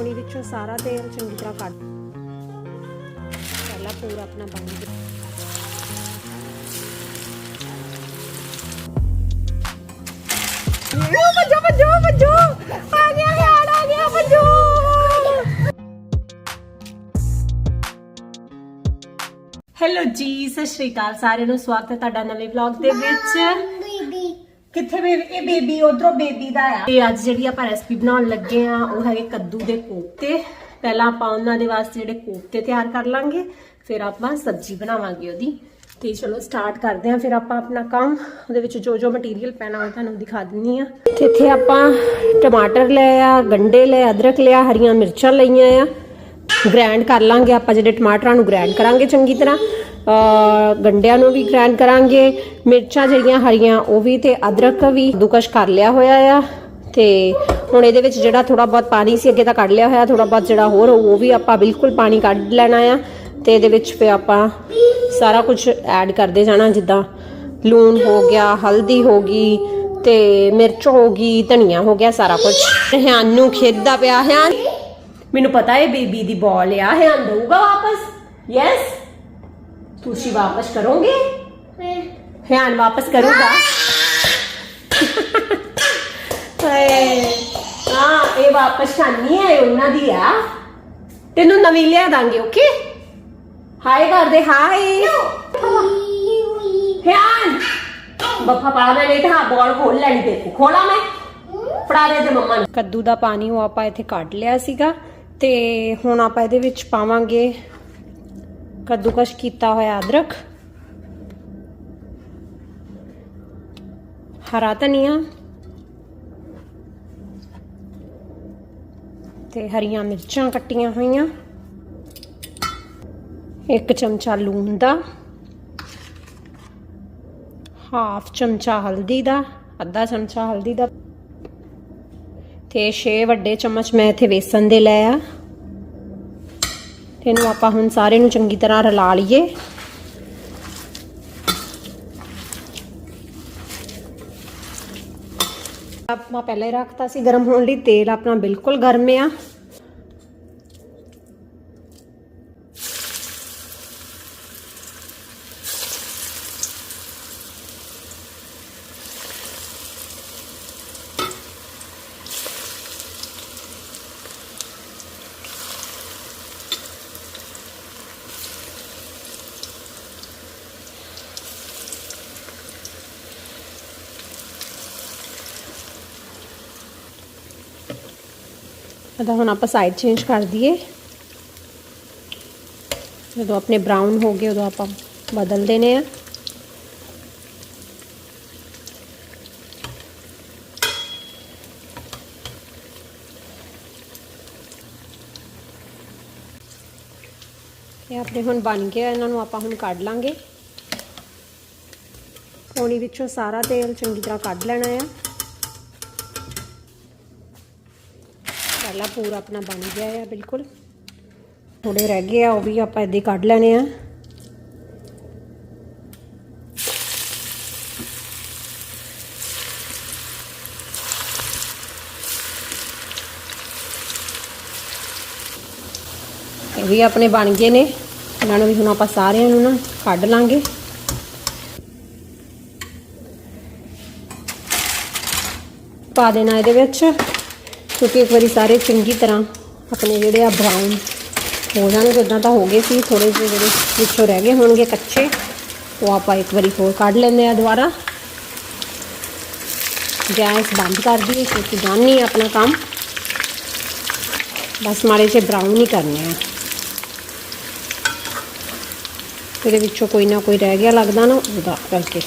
ਪੌਣੀ ਵਿੱਚੋਂ ਸਾਰਾ ਤੇਲ ਚੰਗੀ ਤਰ੍ਹਾਂ ਕੱਢ ਪਹਿਲਾਂ ਪੂਰਾ ਆਪਣਾ ਪਾਣੀ ਆ ਗਿਆ ਯਾਰ ਆ ਗਿਆ ਹੈਲੋ ਜੀ ਸਤਿ ਸ਼੍ਰੀ ਅਕਾਲ ਸਾਰਿਆਂ ਨੂੰ ਸਵਾਗਤ ਹੈ ਤੁਹਾਡਾ ਨਵੇਂ ਵਲੌਗ ਦੇ ਵਿੱਚ। ਕਿੱਥੇ ਬੇਬੀ ਇਹ ਬੇਬੀ, ਉਧਰੋਂ ਬੇਬੀ ਦਾ ਆ। ਤੇ ਅੱਜ ਜਿਹੜੀ ਆਪਾਂ ਰੈਸਪੀ ਬਣਾਉਣ ਲੱਗੇ ਆ, ਉਹ ਹੈਗੇ ਕੱਦੂ ਦੇ ਕੋਫਤੇ। ਪਹਿਲਾਂ ਆਪਾਂ ਉਹਨਾਂ ਦੇ ਵਾਸਤੇ ਜਿਹੜੇ ਕੋਫਤੇ ਤਿਆਰ ਕਰ ਲਾਂਗੇ, ਫਿਰ ਆਪਾਂ ਸਬਜ਼ੀ ਬਣਾਵਾਂਗੇ ਉਹਦੀ। ਤੇ ਚਲੋ ਸਟਾਰਟ ਕਰਦੇ ਆ, ਫਿਰ ਆਪਾਂ ਆਪਣਾ ਕੰਮ, ਉਹਦੇ ਵਿੱਚ ਜੋ ਜੋ ਮਟੀਰੀਅਲ ਪੈਣਾ ਉਹ ਤੁਹਾਨੂੰ ਦਿਖਾ ਦਿੰਨੀ ਆ। ਇੱਥੇ ਆਪਾਂ ਟਮਾਟਰ ਲਏ ਆ, ਗੰਡੇ ਲਏ, ਅਦਰਕ ਲਿਆ, ਹਰੀਆਂ ਮਿਰਚਾਂ ਲਈਆਂ ਆ। ਗ੍ਰਾਈਂਡ ਕਰ ਲਾਂਗੇ, ਆਪਾਂ ਜਿਹੜੇ ਟਮਾਟਰਾਂ ਨੂੰ ਗ੍ਰਾਈਂਡ ਕਰਾਂਗੇ ਚੰਗੀ ਤਰ੍ਹਾਂ ਅ ਗੰਡਿਆਂ ਨੂੰ ਵੀ ਗ੍ਰਾਈਂਡ ਕਰਾਂਗੇ, ਮਿਰਚਾਂ ਜਿਹੜੀਆਂ ਹਰੀਆਂ, ਉਹ ਵੀ ਤੇ ਅਦਰਕ ਵੀ ਦੁਕਸ਼ ਕਰ ਲਿਆ ਹੋਇਆ ਆ ਤੇ ਹੁਣ ਇਹਦੇ ਵਿੱਚ ਜਿਹੜਾ ਥੋੜਾ ਬਹੁਤ ਪਾਣੀ ਸੀ, ਅੱਗੇ ਤਾਂ ਕੱਢ ਲਿਆ ਹੋਇਆ ਥੋੜਾ ਬਹੁਤ ਜਿਹੜਾ ਹੋਰ, ਉਹ ਵੀ ਆਪਾਂ ਬਿਲਕੁਲ ਪਾਣੀ ਕੱਢ ਲੈਣਾ ਆ ਤੇ ਇਹਦੇ ਵਿੱਚ ਫੇ ਆਪਾਂ ਸਾਰਾ ਕੁਝ ਐਡ ਕਰਦੇ ਜਾਣਾ, ਜਿੱਦਾਂ ਲੂਣ ਹੋ ਗਿਆ, ਹਲਦੀ ਹੋ ਗਈ ਤੇ ਮਿਰਚ ਹੋ ਗਈ, ਧਨੀਆ ਹੋ ਗਿਆ, ਸਾਰਾ ਕੁਝਹਿਆਨ ਨੂੰ ਖੇਡਦਾ ਪਿਆ ਹੈ ਮੈਨੂੰ ਪਤਾ ਹੈ ਬੇਬੀ ਦੀ ਬਾਲ ਆ ਹਿਆਨ ਦਊਗਾ ਵਾਪਸ? ਯੈਸ ਤੁਸੀਂ ਵਾਪਸ ਕਰੋਗੇ? ਹਿਆਨ ਵਾਪਸ ਕਰੂਗਾ। ਹਾਏ। ਹਾਂ ਇਹ ਵਾਪਸ ਖਾਣੀ ਹੈ ਉਹਨਾਂ ਦੀ ਆ। ਤੈਨੂੰ ਨਵੀਂ ਲਿਆ ਦਾਂਗੇ ਓਕੇ ਹਾਏ ਕਰਦੇ ਹਾਏ ਹਿਆਨ ਬੱਫਾ ਪਾ ਮੈਂ ਨਹੀਂ ਤਾਂ ਹਾਂ ਬਾਲ ਖੋਲ ਲੈਣੀ ਤੇ ਖੋਲਾ ਮੈਂ? ਫੜਾ ਦੇ ਤੇ ਮੰਮਾ ਨੂੰ। ਕੱਦੂ ਦਾ ਪਾਣੀ ਉਹ ਆਪਾਂ ਇੱਥੇ ਕੱਢ ਲਿਆ ਸੀਗਾ। ਤੇ ਹੁਣ ਆਪਾਂ ਇਹਦੇ ਵਿੱਚ ਪਾਵਾਂਗੇ ਕੱਦੂਕਸ਼ ਕੀਤਾ ਹੋਇਆ ਅਦਰਕ, ਹਰਾ ਧਨੀਆ ਤੇ ਹਰੀਆਂ ਮਿਰਚਾਂ ਕੱਟੀਆਂ ਹੋਈਆਂ। ਇੱਕ ਚਮਚਾ ਲੂਣ ਦਾ, ਹਾਫ ਚਮਚਾ ਹਲਦੀ ਦਾ, ਅੱਧਾ ਚਮਚਾ ਹਲਦੀ ਦਾ ਤੇ 6 ਵੱਡੇ ਚਮਚ ਮੈਂ ਇੱਥੇ ਵੇਸਣ ਦੇ ਲੈ ਆ। ਤੇ ਇਹਨੂੰ ਆਪਾਂ ਹੁਣ ਸਾਰੇ ਨੂੰ ਚੰਗੀ ਤਰ੍ਹਾਂ ਰਲਾ ਲਈਏ। ਆਪਾਂ ਪਹਿਲਾਂ ਹੀ ਰੱਖਤਾ ਸੀ, ਗਰਮ ਹੋਣ ਲਈ ਤੇਲ ਆਪਣਾ ਬਿਲਕੁਲ ਗਰਮ ਆ। ਇਹਦਾ ਹੁਣ ਆਪਾਂ ਸਾਈਡ ਚੇਂਜ ਕਰ ਦਈਏ, ਜਦੋਂ ਆਪਣੇ ਬ੍ਰਾਊਨ ਹੋ ਗਏ, ਉਦੋਂ ਆਪਾਂ ਬਦਲ ਦੇਣੇ ਆ। ਇਹ ਆਪਣੇ ਹੁਣ ਬਣ ਗਿਆ, ਇਹਨਾਂ ਨੂੰ ਆਪਾਂ ਹੁਣ ਕੱਢ ਲਾਂਗੇ। ਪੌਣੀ ਵਿੱਚੋਂ ਸਾਰਾ ਤੇਲ ਚੰਗੀ ਤਰ੍ਹਾਂ ਕੱਢ ਲੈਣਾ ਆ। ਪਹਿਲਾ ਪੂਰਾ ਆਪਣਾ ਬਣ ਗਿਆ ਆ, ਬਿਲਕੁਲ। ਥੋੜੇ ਰਹਿ ਗਏ ਆ, ਉਹ ਵੀ ਆਪਾਂ ਇੱਦਾਂ ਹੀ ਕੱਢ ਲੈਣੇ ਆ। ਇਹ ਵੀ ਆਪਣੇ ਬਣ ਗਏ ਨੇ। ਇਹਨਾਂ ਨੂੰ ਵੀ ਹੁਣ ਆਪਾਂ ਸਾਰਿਆਂ ਨੂੰ ਨਾ ਕੱਢ ਲਾਂਗੇ। ਪਾ ਦੇਣਾ ਇਹਦੇ ਵਿੱਚ। ਕਿਉਂਕਿ ਇੱਕ ਵਾਰੀ ਸਾਰੇ ਚੰਗੀ ਤਰ੍ਹਾਂ ਆਪਣੇ ਜਿਹੜੇ ਆ ਬਰਾਊਨ ਹੋ ਜਾਣਗੇ ਜਿੱਦਾਂ ਤਾਂ ਹੋ ਗਏ ਸੀ ਥੋੜੇ ਜਿਹੇ ਜਿਹੜੇ ਵਿੱਚੋਂ ਰਹਿ ਗਏ ਹੋਣਗੇ ਕੱਚੇ, ਉਹ ਆਪਾਂ ਇੱਕ ਵਾਰੀ ਹੋਰ ਕੱਢ ਲੈਂਦੇ ਆ ਦੁਬਾਰਾ। ਗੈਸ ਬੰਦ ਕਰ ਦਈਏ ਕਿਉਂਕਿ ਜਾਨੀ ਹੈ ਆਪਣਾ ਕੰਮ। ਬਸ ਮਾੜੇ ਜਿਹੇ ਬਰਾਊਨ ਹੀ ਕਰਨੇ ਆ। ਇਹਦੇ ਵਿੱਚੋਂ ਕੋਈ ਨਾ ਕੋਈ ਰਹਿ ਗਿਆ ਲੱਗਦਾ ਨਾ, ਉਹਦਾ ਕਰਕੇ।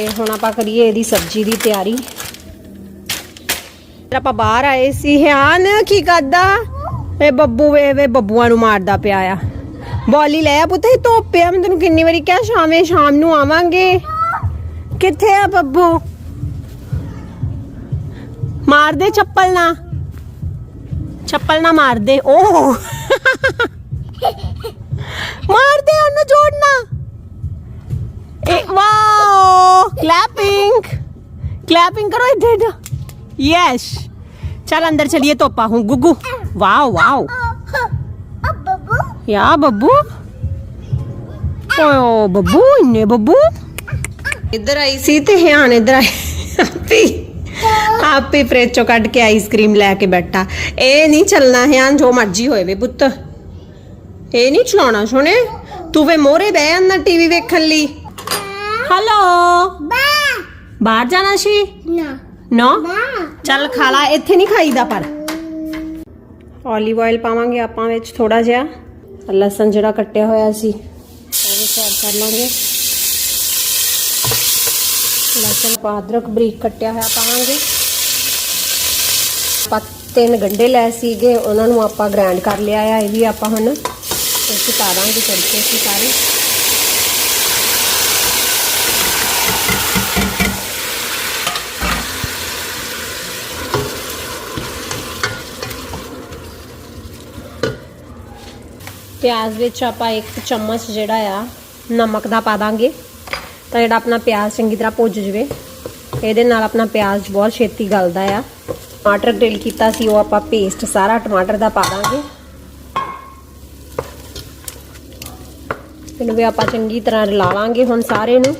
ਤੇ ਹੁਣ ਆਪਾਂ ਕਰੀਏ ਇਹਦੀ ਸਬਜ਼ੀ ਦੀ ਤਿਆਰੀ। ਆਪਾਂ ਬਾਹਰ ਆਏ ਸੀ। ਹਿਆਨ ਕੀ ਕਰਦਾ? ਵੇ ਬੱਬੂ, ਵੇ ਵੇ ਬੱਬੂਆਂ ਨੂੰ ਮਾਰਦਾ ਪਿਆ ਆ। ਬੋਲੀ, ਲੈ ਆ ਪੁੱਤ ਹੀ ਧੁੱਪ ਮੈਂ ਤੈਨੂੰ ਕਿੰਨੀ ਵਾਰੀ ਕਿਹਾ, ਸ਼ਾਮੇ ਸ਼ਾਮ ਨੂੰ ਆਵਾਂਗੇ। ਕਿੱਥੇ ਆ ਬੱਬੂ? ਮਾਰ ਦੇ ਚੱਪਲ ਨਾ। ਚੱਪਲ ਨਾ ਮਾਰ ਦੇ। ਓਹ। ਮਾਰ ਦੇ, ਉਹਨੂੰ ਜੋੜਨਾ। ਇਹ ਵਾਓ क्लैपिंग क्लैपिंग करो इधर इधर यस चल अंदर चलिए तोपा हूँ गुगू वाओ वाओ या बब्बू ਓ ਬੱਬੂ ਇੰਨੇ ਬੱਬੂ ਇੱਧਰ ਆਈ ਸੀ ਤੇ ਹਿਆਨ ਇੱਧਰ ਆਈ ਆਪੀ ਆਪੀ ਫ੍ਰਿਜ ਚੋਂ ਕੱਢ ਕੇ ਆਈਸਕ੍ਰੀਮ ਲੈ ਕੇ ਬੈਠਾ ਇਹ ਨਹੀਂ ਚੱਲਣਾ ਹਿਆਨ ਜੋ ਮਰਜ਼ੀ ਹੋਏ ਵੇ ਪੁੱਤ ਇਹ ਨਹੀਂ ਚਲਾਉਣਾ ਸੋਨੇ ਤੂੰ ਵੇ ਮੋਰੇ ਬਹਿ ਜਾਂਦਾ ਟੀਵੀ ਵੇਖਣ ਲਈ ਹੈਲੋ ਬਾਹਰ ਜਾਣਾ ਸੀ? ਨੋ। ਚੱਲ ਖਾ ਲਾ ਇੱਥੇ ਨਹੀਂ ਖਾਈਦਾ ਪਰ। ਓਲੀਵ ਆਇਲ ਪਾਵਾਂਗੇ ਆਪਾਂ ਵਿੱਚ ਥੋੜਾ ਜਿਹਾ। ਲਸਣ ਜਿਹੜਾ ਕੱਟਿਆ ਹੋਇਆ ਸੀ ਉਹ ਵੀ ਐਡ ਕਰ ਲਾਂਗੇ। ਲਸਣ ਪਾ ਅਦਰਕ ਬਰੀਕ ਕੱਟਿਆ ਹੋਇਆ ਪਾਵਾਂਗੇ। ਆਪਾਂ ਤਿੰਨ ਗੰਡੇ ਲੈ ਸੀਗੇ ਉਹਨਾਂ ਨੂੰ ਆਪਾਂ ਗ੍ਰਾਈਂਡ ਕਰ ਲਿਆ ਆ ਇਹ ਵੀ ਆਪਾਂ ਹੁਣ ਇਸ ਪਾ ਦਾਂਗੇ ਤੜਕੇ ਸੀ ਸਾਰੇ। ਪਿਆਜ਼ ਵਿੱਚ ਆਪਾਂ ਇੱਕ ਚਮਚ ਜਿਹੜਾ ਆ, ਨਮਕ ਦਾ ਪਾ ਦਾਂਗੇ। ਤਾਂ ਜਿਹੜਾ ਆਪਣਾ ਪਿਆਜ਼ ਚੰਗੀ ਤਰ੍ਹਾਂ ਭੁੱਜ ਜਵੇ, ਇਹਦੇ ਨਾਲ ਆਪਣਾ ਪਿਆਜ਼ ਬਹੁਤ ਛੇਤੀ ਗਲਦਾ ਆ। ਟਮਾਟਰ ਗ੍ਰਿਲ ਕੀਤਾ ਸੀ, ਉਹ ਆਪਾਂ ਪੇਸਟ ਸਾਰਾ ਟਮਾਟਰ ਦਾ ਪਾ ਦਾਂਗੇ। ਇਹਨੂੰ ਵੀ ਆਪਾਂ ਚੰਗੀ ਤਰ੍ਹਾਂ ਰਲਾ ਲਾਂਗੇ ਹੁਣ ਸਾਰੇ ਨੂੰ।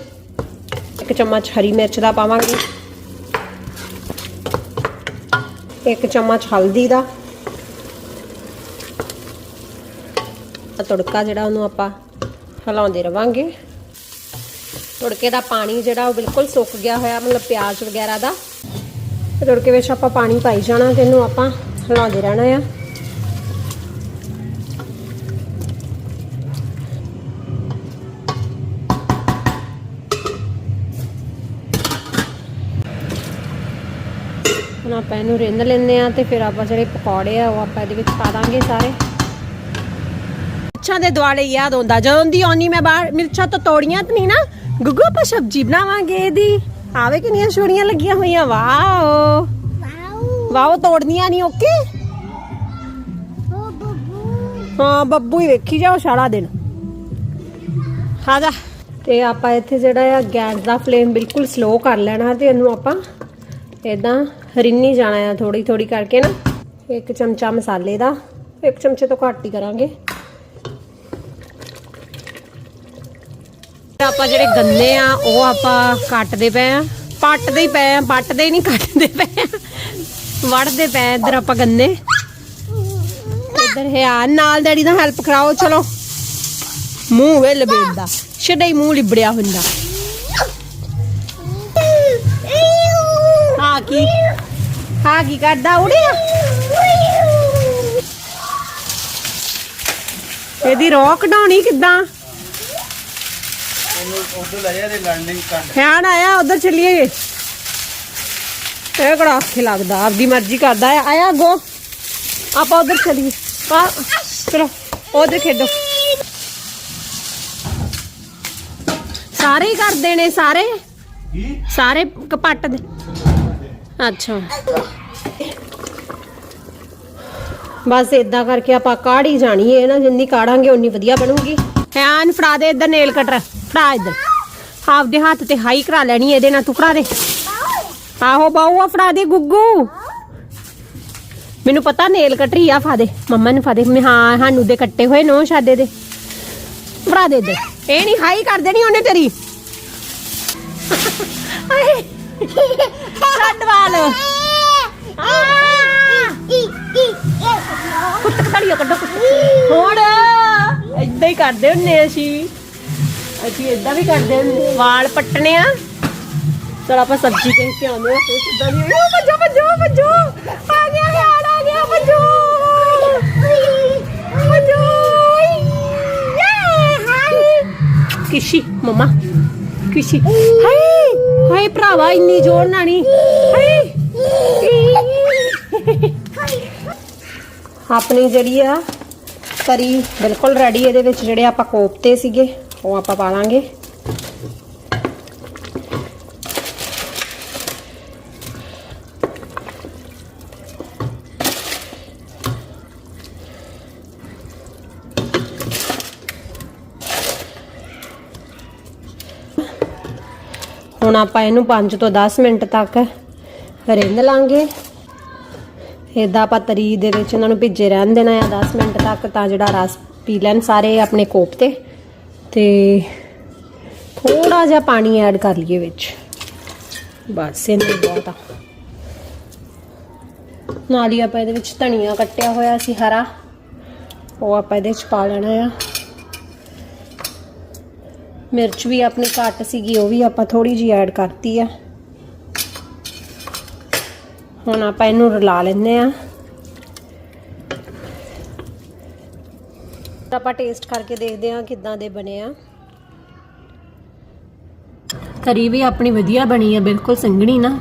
ਇੱਕ ਚਮਚ ਹਰੀ ਮਿਰਚ ਦਾ ਪਾਵਾਂਗੇ। ਇੱਕ ਚਮਚ ਹਲਦੀ ਦਾ। ਤੜਕਾ ਜਿਹੜਾ ਉਹਨੂੰ ਆਪਾਂ ਹਿਲਾਉਂਦੇ ਰਵਾਂਗੇ। ਤੜਕੇ ਦਾ ਪਾਣੀ ਜਿਹੜਾ ਉਹ ਬਿਲਕੁਲ ਸੁੱਕ ਗਿਆ ਹੋਇਆ, ਮਤਲਬ ਪਿਆਜ਼ ਵਗੈਰਾ ਦਾ। ਤੜਕੇ ਵਿੱਚ ਆਪਾਂ ਪਾਣੀ ਪਾਈ ਜਾਣਾ ਤੇ ਇਹਨੂੰ ਆਪਾਂ ਹਿਲਾਉਂਦੇ ਰਹਿਣਾ ਆ। ਹੁਣ ਆਪਾਂ ਇਹਨੂੰ ਰਿੰਨ ਲੈਂਦੇ ਆ ਤੇ ਫਿਰ ਆਪਾਂ ਜਿਹੜੇ ਪਕੌੜੇ ਆ ਉਹ ਆਪਾਂ ਇਹਦੇ ਵਿੱਚ ਪਾ ਦਾਂਗੇ ਸਾਰੇ। ਮਿਰਚਾਂ ਦੇ ਦੁਆਲੇ ਯਾਦ ਆਉਂਦਾ ਜਦੋਂ ਦੀ ਆਉਣੀ ਮੈਂ ਬਾਹਰ, ਮਿਰਚਾਂ ਤਾਂ ਤੋੜੀਆਂ ਤੇ ਨਹੀਂ ਨਾ। ਗੁੱਗੂ, ਆਪਾਂ ਸਬਜ਼ੀ ਬਣਾਵਾਂਗੇ ਇਹਦੀ। ਆਵੇ ਕਿੰਨੀਆਂ ਛੋੜੀਆਂ ਲੱਗੀਆਂ ਹੋਈਆਂ, ਵਾਓ। ਵਾਓ, ਤੋੜਨੀਆਂ ਨਹੀਂ, ਓਕੇ? ਹਾਂ, ਬੱਬੂ ਹੀ ਵੇਖੀ ਜਾਓ ਸਾਰਾ ਦਿਨ। ਖਾਜਾ ਤੇ ਆਪਾਂ ਇੱਥੇ ਜਿਹੜਾ ਆ, ਗੈਸ ਦਾ ਫਲੇਮ ਬਿਲਕੁਲ ਸਲੋ ਕਰ ਲੈਣਾ ਤੇ ਇਹਨੂੰ ਆਪਾਂ ਇਦਾਂ ਰਿੰਨੀ ਜਾਣਾ ਆ ਥੋੜੀ ਥੋੜੀ ਕਰਕੇ ਨਾ। ਇੱਕ ਚਮਚਾ ਮਸਾਲੇ ਦਾ, ਇੱਕ ਚਮਚੇ ਤੋਂ ਘੱਟ ਹੀ ਕਰਾਂਗੇ। ਆਪਾਂ ਜਿਹੜੇ ਗੰਨੇ ਆ, ਉਹ ਆਪਾਂ ਕੱਟਦੇ ਪਏ ਆ। ਪੱਟਦੇ ਹੀ ਪਏ ਆ, ਪੱਟਦੇ ਹੀ ਨਹੀਂ, ਕੱਟਦੇ ਪਏ ਆ। ਵੜਦੇ ਪਏ ਆ ਇੱਧਰ ਆਪਾਂ ਗੰਨੇ। ਇੱਧਰ ਹੈ ਨਾਲ ਡੈਡੀ ਦਾ ਹੈਲਪ ਕਰਾਓ, ਚਲੋ। ਮੂੰਹ ਵੇ ਲਬੇੜਦਾ ਛੱਡੇ ਹੀ ਮੂੰਹ ਲਿਬੜਿਆ ਹੁੰਦਾ। ਹਾਂ ਕੀ? ਹਾਂ ਕੀ ਕਰਦਾ? ਉੜਿਆ ਇਹਦੀ ਰੋਕ ਕਢਾਉਣੀ ਕਿੱਦਾਂ? ਉਧਰ ਲੈ ਜਾ ਤੇ ਲੈਂਡਿੰਗ ਕਰ ਖਿਆਲ ਆਇਆ ਉਧਰ ਚੱਲੀਏ। ਇਹ ਕਿਹੜਾ ਆਖੇ ਲੱਗਦਾ ਆਪਦੀ ਮਰਜ਼ੀ ਕਰਦਾ ਆ। ਆਇਆ ਅੱਗੋਂ। ਆਪਾਂ ਉਧਰ ਚੱਲੀਏ। ਆ ਚਲੋ ਉਧਰ ਖੇਡੋ। ਸਾਰੇ ਹੀ ਕਰਦੇ ਨੇ ਸਾਰੇ? ਕੀ? ਸਾਰੇ ਕਪੱਟ ਦੇ। ਅੱਛਾ। ਬਸ ਇਦਾਂ ਕਰਕੇ ਆਪਾਂ ਕਾੜੀ ਜਾਣੀ ਹੈ ਨਾ ਜਿੰਨੀ ਕਾੜਾਂਗੇ ਉਨੀ ਵਧੀਆ ਬਣੂਗੀ। ਹੈਨ ਫੜਾ ਦੇ ਇੱਧਰ ਨੇਲ ਕਟਰ। ਫੜਾ ਇੱਧਰ। ਆਪਦੇ ਹੱਥ ਤੇ ਹਾਈ ਕਰਾ ਲੈਣੀ ਇਹਦੇ ਨਾਲ ਤੂੰ ਦੇ। ਆਹੋ, ਬਾਊ ਫੜਾ ਦੇ ਗੁੱਗੂ। ਮੈਨੂੰ ਪਤਾ ਨੇਲ ਕਟਰੀ ਆ, ਫਾ ਮੰਮਾ ਨੂੰ ਫਾ ਮੈਂ ਹਾਂ, ਸਾਨੂੰ ਦੇ ਕੱਟੇ ਹੋਏ ਨੋ ਸ਼ਾਦੇ ਦੇ। ਫੜਾ ਦੇ ਇੱਧਰ। ਇਹ ਨਹੀਂ ਹਾਈ ਕਰ ਦੇਣੀ ਉਹਨੇ ਤੇਰੀ। ਛੱਡ ਵਾਲ। ਕੁੱਟ ਕਟੜੀਓ ਕੱਢੋ, ਕੁੱਟ ਹੁਣ ਏਦਾਂ ਹੀ ਕਰਦੇ ਹੁੰਨੇ ਅਸੀਂ। ਅਸੀਂ ਏਦਾਂ ਵੀ ਕਰਦੇ ਹੁੰਦੇ ਵਾਲ ਪੱਟਣੇ ਆ। ਚਲ ਆਪਾਂ ਸਬਜ਼ੀ ਦੇਖ ਕੇ ਆਉਂਦੇ ਆ ਕਿੱਦਾਂ ਦੀ ਉਹ ਭੱਜੋ ਭੱਜੋ ਭੱਜੋ। ਆ ਗਿਆ ਯਾਰ ਆ ਗਿਆ, ਭੱਜੋ। ਭੱਜੋ। ਕਿਸ਼ੀ, ਮਮਾ। ਕਿਸ਼ੀ। ਹਾਏ ਹਾਏ ਭਰਾਵਾ, ਇੰਨੀ ਜ਼ੋਰ ਨਾਲ ਨਹੀਂ ਹਾਏ। ਆਪਣੀ ਜਿਹੜੀ ਆ ਕਰੀ ਬਿਲਕੁਲ ਰੈਡੀ ਇਹਦੇ ਵਿੱਚ ਜਿਹੜੇ ਆਪਾਂ ਕੋਫਤੇ ਸੀਗੇ। ਉਹ ਆਪਾਂ ਪਾ ਲਾਂਗੇ। ਹੁਣ ਆਪਾਂ ਇਹਨੂੰ 5 ਤੋਂ 10 ਮਿੰਟ ਤੱਕ ਰਿੰਨ ਲਾਂਗੇ। ਇਦਾਂ ਆਪਾਂ ਤਰੀ ਦੇ ਵਿੱਚ ਇਹਨਾਂ ਨੂੰ ਭਿੱਜੇ ਰਹਿਣ ਦੇਣਾ ਆ। 10 ਮਿੰਟ ਤੱਕ ਤਾਂ ਜਿਹੜਾ ਰਸ ਪੀ ਲੈਣ ਸਾਰੇ ਆਪਣੇ ਕੋਪ ਤੇ। ਥੋੜਾ ਜਿਹਾ ਪਾਣੀ ਐਡ ਕਰ ਲਈਏ ਵਿੱਚ। ਬਸ ਇੰਨਾ ਹੀ ਬਹੁਤ ਆ। ਨਾਲ ਹੀ ਆਪਾਂ ਇਹਦੇ ਵਿੱਚ ਧਨੀਆ ਕੱਟਿਆ ਹੋਇਆ ਸੀ, ਹਰਾ। ਉਹ ਆਪਾਂ ਇਹਦੇ ਵਿੱਚ ਪਾ ਲੈਣਾ ਆ। ਮਿਰਚ ਵੀ ਆਪਣੀ ਘੱਟ ਸੀਗੀ, ਉਹ ਵੀ ਆਪਾਂ ਥੋੜੀ ਜਿਹੀ ਐਡ ਕਰਤੀ ਆ। ਹੁਣ ਆਪਾਂ ਇਹਨੂੰ ਰਲਾ ਲੈਂਦੇ ਆ। ਆਪਾਂ ਟੇਸਟ ਕਰਕੇ ਦੇਖਦੇ ਹਾਂ ਕਿੱਦਾਂ ਦੇ ਬਣੇ ਆ। ਤਰੀ ਵੀ ਆਪਣੀ ਵਧੀਆ ਬਣੀ ਆ, ਬਿਲਕੁਲ ਸੰਘਣੀ ਨਾ।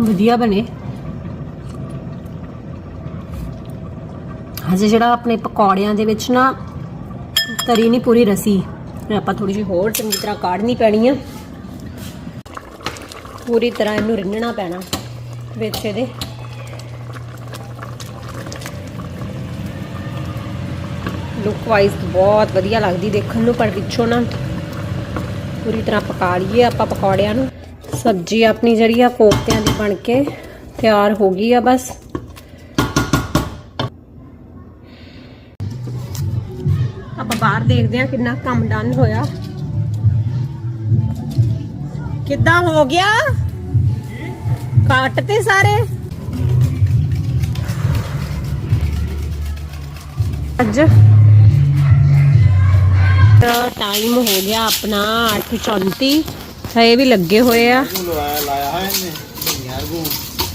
ਵਧੀਆ ਬਣੇ। ਹਜੇ ਜਿਹੜਾ ਆਪਣੇ ਪਕੌੜਿਆਂ ਦੇ ਵਿੱਚ ਨਾ ਤਰੀ ਨਹੀਂ ਪੂਰੀ ਰਸੀ, ਆਪਾਂ ਥੋੜੀ ਜਿਹੀ ਹੋਰ ਚੰਗੀ ਤਰ੍ਹਾਂ ਕਾੜਨੀ ਪੈਣੀ ਆ। ਪੂਰੀ ਤਰ੍ਹਾਂ ਇਹਨੂੰ ਰਿੰਨਣਾ ਪੈਣਾ ਵਿੱਚ ਇਹਦੇ। ਲੁੱਕ ਵਾਈਜ਼ ਬਹੁਤ ਵਧੀਆ ਲੱਗਦੀ ਦੇਖਣ ਨੂੰ, ਪਰ ਵਿੱਚੋਂ ਨਾ ਪੂਰੀ ਤਰ੍ਹਾਂ ਪਕਾ ਲਈਏ ਆਪਾਂ ਪਕੌੜਿਆਂ ਨੂੰ। ਸਬਜ਼ੀ ਆਪਣੀ ਜਿਹੜੀ ਆ ਕੋਫਤਿਆਂ ਦੀ ਬਣ ਕੇ ਤਿਆਰ ਹੋ ਗਈ ਆ ਬਸ। ਆਪਾਂ ਬਾਹਰ ਦੇਖਦੇ ਆ ਕਿੰਨਾ ਕੰਮ ਡਨ ਹੋਇਆ। ਕਿੱਦਾਂ ਹੋ ਗਿਆ? ਕੱਟ ਤੇ ਸਾਰੇ। ਅੱਜ ਤਾਂ ਟਾਈਮ ਹੋ ਗਿਆ ਆਪਣਾ 8:34 ਇਹ ਵੀ ਲੱਗੇ ਹੋਏ ਆ।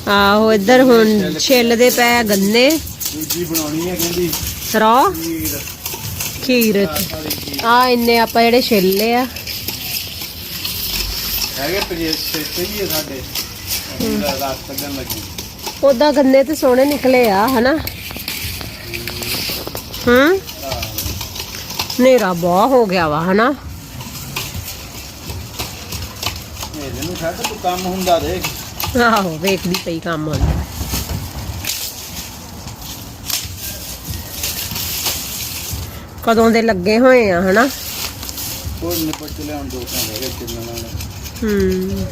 ਆਹੋ, ਇੱਧਰ ਹੁਣ ਛਿੱਲਦੇ ਪਏ ਗੰਨੇ। ਦੂਜੀ ਬਣਾਉਣੀ ਹੈ ਕਹਿੰਦੀ ਰੋ। ਖੀਰ। ਖੀਰ ਆ ਇੰਨੇ ਆਪਾਂ ਜਿਹੜੇ ਛਿੱਲੇ ਆ। ਹੈਗੇ ਪਜੇ ਸਹੀ ਹੈ ਸਾਡੇ। ਇਹਦਾ ਰਸ ਕੱਢਣ ਲੱਗੀ। ਉਦਾਂ ਗੰਨੇ ਤੇ ਸੋਹਣੇ ਨਿਕਲੇ ਆ ਹਨਾ? ਹੂੰ? ਨੇਰਾ ਬਹੁਤ ਹੋ ਗਿਆ ਵਾ ਹਨਾ? ਇਹਦੇ ਨੂੰ ਛੱਡ ਤੂੰ ਕੰਮ ਹੁੰਦਾ ਦੇਖ ਆਹੋ ਵੇਖਦੀ ਪਈ ਕੰਮ ਹੁੰਦਾ ਕਦੋਂ ਦੇ ਲੱਗੇ ਹੋਏ ਆ ਹਨਾ? ਹੋਰ ਨਿਪਟ ਹੁਣ ਦੋ ਤਾਂ ਰਹਿ ਗਏ ਕਿੰਨਾ ਨਾਲ ਹੂੰ।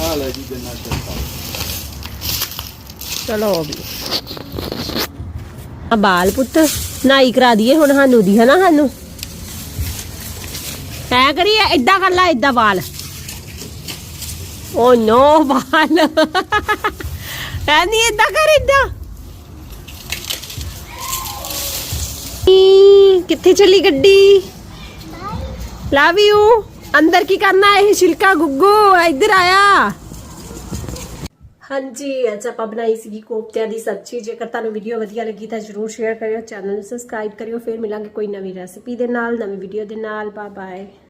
ਆ ਲੈ ਜੀ ਗੰਨਾ ਚੱਲਦਾ ਚਲੋ ਵੀ ਆ ਬਾਲ ਪੁੱਤ ਨਾਈ ਕਰਾ ਦਈਏ ਹੁਣ ਸਾਨੂੰ ਦੀ ਹਨਾ ਸਾਨੂੰ? ਐ ਕਰੀਏ ਏਦਾਂ ਕਰ ਲੈ ਏਦਾਂ ਵਾਲ ਓ ਨੋ ਵਾਲ ਐ ਨਹੀਂ ਏਦਾਂ ਕਰ ਏਦਾਂ। ਈ, ਕਿੱਥੇ ਚਲੀ ਗੱਡੀ? ਲਵ ਯੂ ਅੰਦਰ ਕੀ ਕਰਨਾ ਇਹ ਛਿਲਕਾ ਗੁੱਗੂ ਇੱਧਰ ਆਇਆ ਹਾਂਜੀ ਅੱਜ ਆਪਾਂ ਬਣਾਈ ਸੀਗੀ ਕੋਫਤਿਆਂ ਦੀ ਸਬਜ਼ੀ ਜੇਕਰ ਤੁਹਾਨੂੰ ਵੀਡੀਓ ਵਧੀਆ ਲੱਗੀ ਤਾਂ ਜਰੂਰ ਸ਼ੇਅਰ ਕਰਿਓ ਚੈਨਲ ਨੂੰ ਸਬਸਕ੍ਰਾਈਬ ਕਰਿਓ ਫਿਰ ਮਿਲਾਂਗੇ ਕੋਈ ਨਵੀਂ ਰੈਸਪੀ ਦੇ ਨਾਲ ਨਵੀਂ ਵੀਡੀਓ ਦੇ ਨਾਲ ਬਾਏ ਬਾਏ